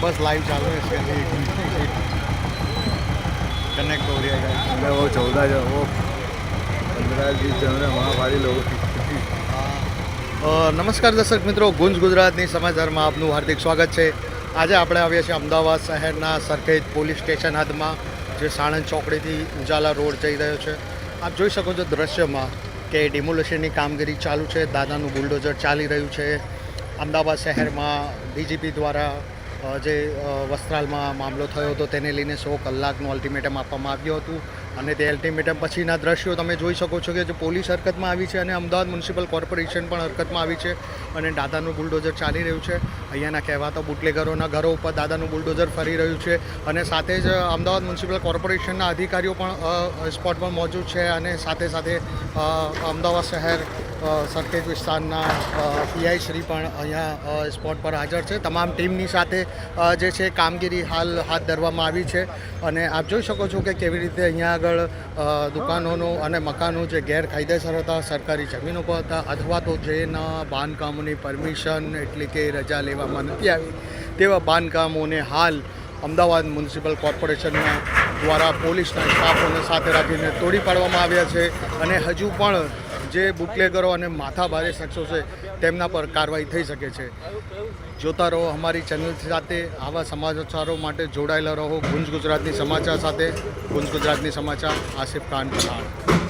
बस लाइव चालू है इसके लिए कनेक्ट हो रही है guys. मैं वो चौदह जो वो पंद्रह बीस जन है वहाँ भारी लोग અ, નમસ્કાર દર્શક મિત્રો ગુંજ ગુજરાતની સમાચારમાં આપનું હાર્દિક સ્વાગત છે આજે આપણે આવ્યા છીએ અમદાવાદ શહેરના સરખેજ પોલીસ સ્ટેશન હદમાં જે સાણંદ ચોકડીથી ઉજાલા રોડ જઈ રહ્યો છે આપ જોઈ શકો છો દ્રશ્યમાં કે ડિમોલેશનની કામગીરી ચાલુ છે દાદાનું બુલડોઝર ચાલી રહ્યું છે અમદાવાદ શહેરમાં ડીજીપી દ્વારા અ, જે વસ્ત્રાલમાં મામલો થયો હતો તેને લઈને સો કલાકનું અલ્ટિમેટમ આપવામાં આવ્યું હતું. અને તે અલ્ટિમેટમ પછીના દ્રશ્યો તમે જોઈ શકો છો કે જે પોલીસ હરકતમાં આવી છે અને અમદાવાદ મ્યુનિસિપલ કોર્પોરેશન પણ હરકતમાં આવી છે અને દાદાનું બુલડોઝર ચાલી રહ્યું છે. અહીંયાના કહેવાતા બુટલેગરોના ઘરો ઉપર દાદાનું બુલડોઝર ફરી રહ્યું છે અને સાથે જ અમદાવાદ મ્યુનિસિપલ કોર્પોરેશનના અધિકારીઓ પણ સ્પોટમાં મોજૂદ છે અને સાથે સાથે અમદાવાદ શહેર સરખેજ વિસ્તારના પીઆઈ શ્રી પણ અહીંયા સ્પોટ પર હાજર છે. તમામ ટીમની સાથે જે છે કામગીરી હાલ હાથ ધરવામાં આવી છે અને આપ જોઈ શકો છો કે કેવી રીતે અહીંયા આગળ દુકાનોનો અને મકાનો જે ગેરકાયદેસર હતા, સરકારી જમીનો પર હતા, અથવા તો જેના બાંધકામોની પરમિશન એટલે કે રજા લેવામાં નથી આવી, તેવા બાંધકામોને હાલ અમદાવાદ મ્યુનિસિપલ કોર્પોરેશનના દ્વારા પોલીસના સ્ટાફોને સાથે રાખીને તોડી પાડવામાં આવ્યા છે. અને હજુ પણ જે બુકલેગરો અને માથાભારે શખ્સો છે, તેમના પર કાર્યવાહી થઈ શકે છે. જોતા રહો અમારી ચેનલ સાથે, આવા સમાચારો માટે જોડાયેલા રહો. ગુંજ ગુજરાતની સમાચાર સાથે, ગુંજ ગુજરાતની સમાચાર, આસિફ ખાન પઠાણ.